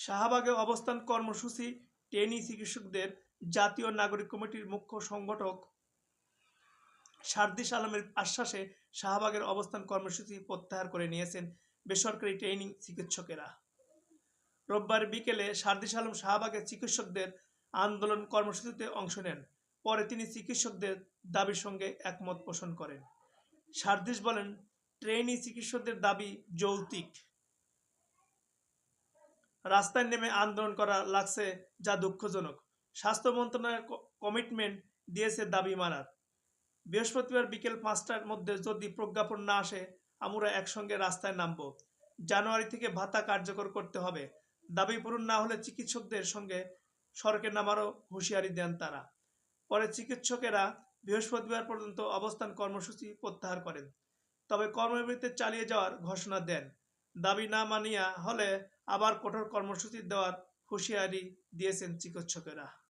শাহবাগে অবস্থান কর্মসূচি টেনি চিকিৎসকদের জাতীয় নাগরিক কমিটির মুখ্য সংগঠক সার্দিস আলমের আশ্বাসে শাহবাগের অবস্থান কর্মসূচি প্রত্যাহার করে নিয়েছেন বেসরকারি ট্রেনিং চিকিৎসকেরা। রোববার বিকেলে সার্দিস আলম শাহবাগের চিকিৎসকদের আন্দোলন কর্মসূচিতে অংশ নেন। পরে তিনি চিকিৎসকদের দাবির সঙ্গে একমত পোষণ করেন। সার্দিস বলেন, ট্রেনি চিকিৎসকদের দাবি যৌক্তিক। রাস্তায় নেমে আন্দোলন করা লাগছে যা দুঃখজনক। স্বাস্থ্য মন্ত্রণালয়ের কমিটমেন্ট দিয়েছে দাবি মানার। বৃহস্পতিবার বিকেল পাঁচটার মধ্যে যদি প্রজ্ঞাপন না আসে, আমরা একসঙ্গে রাস্তায় নামব। জানুয়ারি থেকে ভাতা কার্যকর করতে হবে। দাবি পূরণ না হলে চিকিৎসকদের সঙ্গে সড়কে নামারও হুঁশিয়ারি দেন তারা। পরে চিকিৎসকেরা বৃহস্পতিবার পর্যন্ত অবস্থান কর্মসূচি প্রত্যাহার করেন। তবে কর্মবিরতি চালিয়ে যাওয়ার ঘোষণা দেন। দাবি না মানিয়া হলে আবার কঠোর কর্মসূচি দেওয়ার হুঁশিয়ারি দিয়েছেন চিকিৎসকেরা।